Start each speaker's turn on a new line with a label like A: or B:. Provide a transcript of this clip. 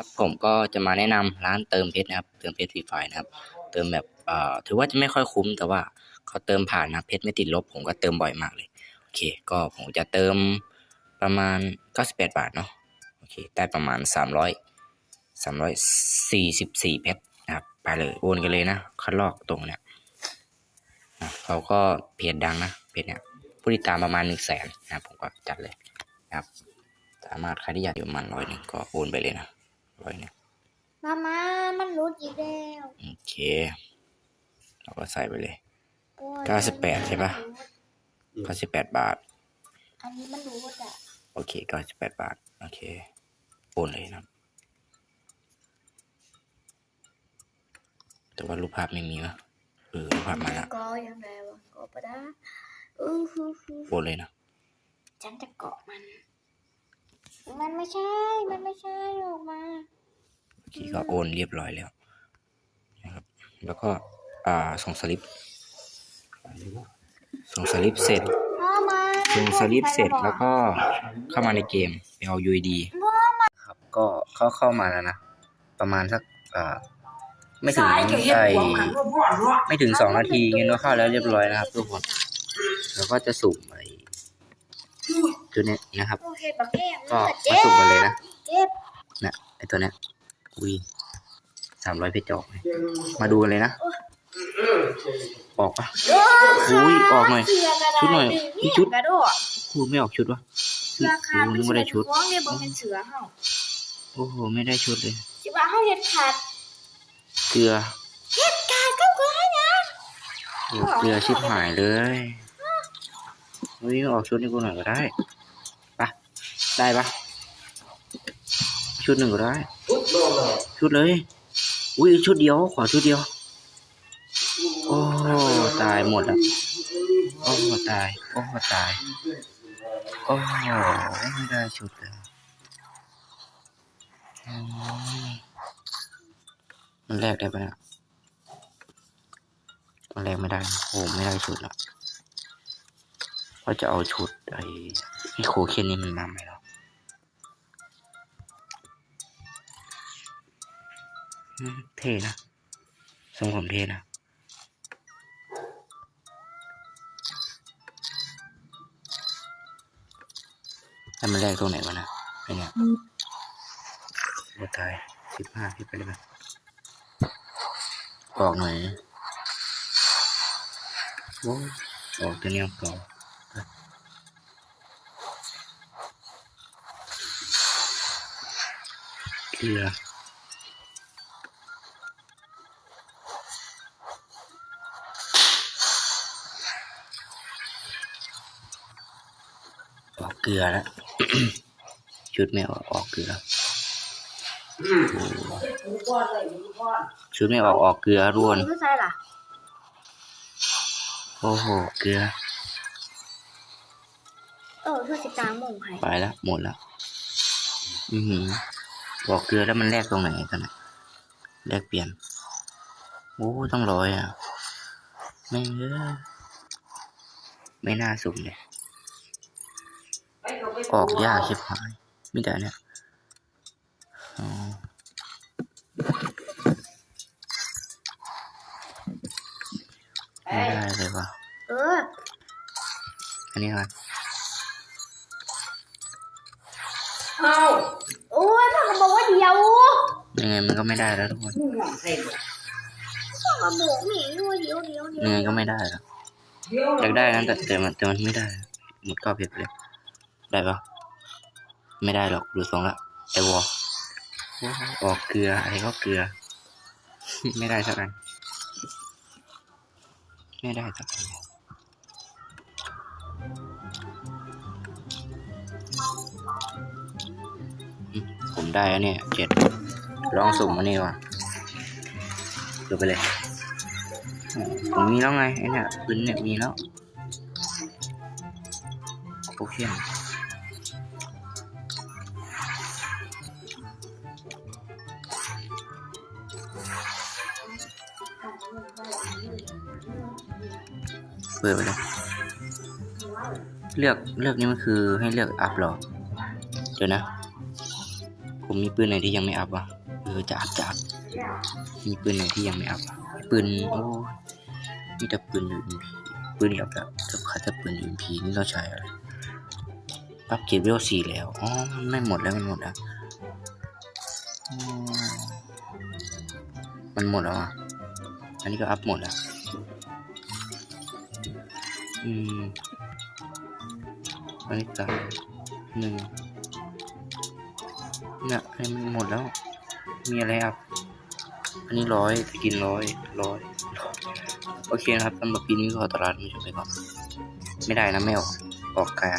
A: ครับผมก็จะมาแนะนำร้านเติมเพชรนะครับ เติมเพชรฟรีไฟนะครับ เติมแบบเอ่อถือว่าจะไม่ค่อยคุ้มแต่ว่าเขาเติมผ่านนะเพชรไม่ติดลบ ผมก็เติมบ่อยมากเลย โอเค ก็ผมจะเติมประมาณ 98 บาทเนาะโอเคได้ประมาณ 300 344 เพชรนะครับ ไปเลยโอนกันเลยนะคัดลอกตรงเนี่ยนะเขาก็เพจดังนะเพจเนี่ยผู้ติดตามประมาณ 1 0 0 0 0แสนนะผมก็จัดเลยนะครับ สามารถใครที่อยากอยู่ประมาณร้อยหนึ่งก็โอนไปเลยนะ ร้อยหนึ่ง
B: มามามันรู้อีกแล้ว
A: โอเค เราก็ใส่ไปเลย
B: โอ้ย
A: เก้าสิบแปดใช่ปะเก้าสิบแปดบาท
B: อันนี้มันรู้อะ
A: โอเคเก้าสิบแปดบาท โอเคโอนเลยนะครับแต่ว่ารูปภาพไม่มีนะเออรูปภาพมาแล้ว
B: ก็ยังไงวะก็ปะดาเออฮู้ฮู้
A: โอนเลยนะ
B: ฉันจะเกาะมัน มันไม่ใช่ มันไม่ใช่ออกมา
A: โอเคก็โอนเรียบร้อยแล้วนะครับ แล้วก็อ่าส่งสลิป ส่งสลิปเสร็จ
B: พ่อมา
A: ส่งสลิปเสร็จแล้วก็เข้ามาในเกมไปเอา UID ครับก็เข้าเข้ามาแล้วนะ ประมาณสักอ่าไม่ถึงไอไม่ถึงสองนาทีเงี้ยก็เข้าแล้วเรียบร้อยนะครับทุกคน แล้วก็จะสุ่มไอ ตัวเนี้ยนะครับ
B: โอเคบักแก้ม
A: ก็
B: เจ็
A: มา
B: บ
A: สุ่มกันเลยนะ
B: เจ็บ
A: เนี่ยไอตัวเนี้ยอุ้ยสามร้อยเพชรจะออกไหมมาดูกันเลยนะออกปะอุ้ยออกหน่อย
B: เสือกระดาษ
A: ชุดหน่อยนี่ชุด
B: กระโดด
A: คูไม่ออกชุดวะ
B: เสือขาด
A: โอ้นึกว่าได้ชุด
B: ฟ้องเนี่ยบ่เป็นเสือเฮา
A: โอ้โหไม่ได้ชุดเลย
B: สิว่าเฮาเฮ็ดขาด
A: เกลือ
B: เฮ็ดขาดก็คือให้นะ
A: โอ้เกลือชิบหายเลย เฮ้ยออกชุดให้กูหน่อยก็ได้ปะได้ปะชุดหนึ่งก็ได้ ชุดเลย อุ้ยชุดเดียว ขอชุดเดียว โอ้ตายหมดอะโอ้ตาย โอ้ตาย โอ้ไม่ได้ชุดเลยมันแลกได้ปะเนี่ยมันแลกไม่ได้โอ้ไม่ได้ชุดละ เขาจะเอาชุดไอ้ไอ้โคเคนนี่มันมาไหมหรออืมเท่นะทรงผมเท่นะแล้วมันแรกตรงไหนวะนะไอเนี่ยโอ้ตายสิบห้าพี่ไปเลยไหมออกหน่อยโอ้ออกตัวเนี้ยก่อน เกลือออกเกลือแล้วชุดไม่ออกออกเกลือโอ้ชุดไม่ออกออกเกลือร่วน
B: คือใช่ล่ะ
A: โอ้โห เกลือ
B: เออคือสิกลางโมงให้
A: ไปแล้วหมดแล้ว อือหือบอกเกลือแล้วมันแลกตรงไหนกันนะแลกเปลี่ยน โอ้ต้องร้อยอะไม่งเอ้ยไม่น่าสุ่มเลยออกยากชิบหายไม่ได้เนี่ยอ๋อไม่ได้เลยว่ะ
B: เออ
A: อันนี้ ครับ
B: โอ้ยพ่อก็บอกว่าเดียว
A: ยังไงมันก็ไม่ได้แล้วทุกคน
B: พ่อก็บอกแม่อยู่ว่าเดียวเดียวเดียว
A: ยังไงก็ไม่ได้แล้วอยากได้นะแต่แต่มันแต่มันไม่ได้ หมดเก้าเพชรเลย ได้ปะไม่ได้หรอกดูทรงละไอวอลออกเกลืออะไรก็เกลือ ไม่ได้สักอันไม่ได้สักอัน ได้แล้วเนี่ยเจ็ดลองสุ่มมานี่ว่ะดูไปเลยผมมีแล้วไงไอเนี่ยปืนเนี่ยมีแล้วโอเคเปิดไปเลยเลือกเลือกนี่มันคือให้เลือกอัพหรอ เดี๋ยวนะ ผมมีปืนไหนที่ยังไม่อัพวะเออจะอัพจะอัพมีปืนไหนที่ยังไม่อัพปืนโอ้มีแต่ปืน UMP ปืนแบบแบบแต่ค่าแต่ปืน UMP นี่เราใช้อะไรอัพเก็บเวลสี่แล้วอ๋อมันไม่หมดแล้วมันหมดแล้วอ๋อมันหมดแล้วอะอันนี้ก็อัพหมดแล้วอืมอันนี้สามหนึ่ง เนี่ยให้มันหมดแล้ว มีอะไรอะอันนี้ร้อยสกินร้อยร้อยโอเคนะครับสำหรับปีนี้ขอตลาดไม่จบไปก่อน ไม่ได้นะไม่ออก ออกกา